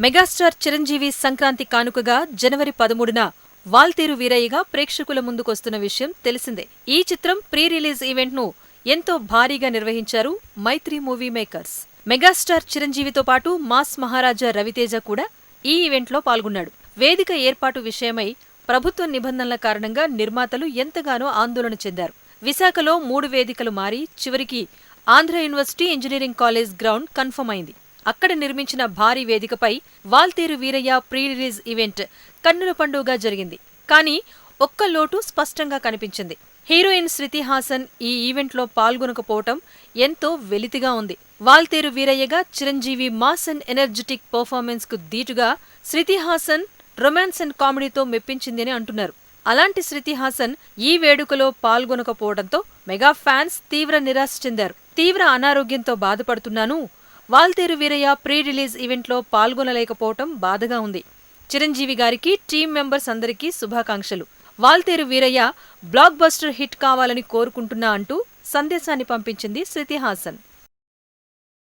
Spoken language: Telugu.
మెగాస్టార్ చిరంజీవి సంక్రాంతి కానుకగా జనవరి పదమూడున వాల్తేరు వీరయ్యగా ప్రేక్షకుల ముందుకొస్తున్న విషయం తెలిసిందే. ఈ చిత్రం ప్రీ రిలీజ్ ఈవెంట్ను ఎంతో భారీగా నిర్వహించారు మైత్రి మూవీ మేకర్స్. మెగాస్టార్ చిరంజీవితో పాటు మాస్ మహారాజా రవితేజ కూడా ఈ ఈవెంట్లో పాల్గొన్నాడు. వేదిక ఏర్పాటు విషయమై ప్రభుత్వ నిబంధనల కారణంగా నిర్మాతలు ఎంతగానో ఆందోళన చెందారు. విశాఖలో మూడు వేదికలు మారి చివరికి Andhra university engineering college ground confirm అయింది. అక్కడ నిర్మించిన భారీ వేదికపై Waltair Veerayya pre release event కన్నుల పండుగగా జరిగింది. కానీ ఒక్క లోటు స్పష్టంగా కనిపించింది. హీరోయిన్ శృతి హాసన్ ఈ ఈవెంట్లో పాల్గొనకపోవటం ఎంతో వెలితిగా ఉంది. వాల్తేరు వీరయ్యగా చిరంజీవి మాస్ అండ్ ఎనర్జెటిక్ పర్ఫార్మెన్స్కు దీటుగా శృతి హాసన్ రొమాన్స్ అండ్ కామెడీతో మెప్పించిందని అంటున్నారు. అలాంటి శృతి హాసన్ ఈ వేడుకలో పాల్గొనకపోవడంతో మెగా ఫ్యాన్స్ తీవ్ర నిరాశ చెందారు. తీవ్ర అనారోగ్యంతో బాధపడుతున్నాను. వాల్తేరు వీరయ్య ప్రీ రిలీజ్ ఈవెంట్లో పాల్గొనలేకపోవటం బాధగా ఉంది. చిరంజీవి గారికి టీం మెంబర్స్ అందరికీ శుభాకాంక్షలు. Waltair Veerayya blockbuster hit కావాలని కోరుకుంటున్నా అంటూ సందేశాన్ని పంపించింది శృతి హాసన్.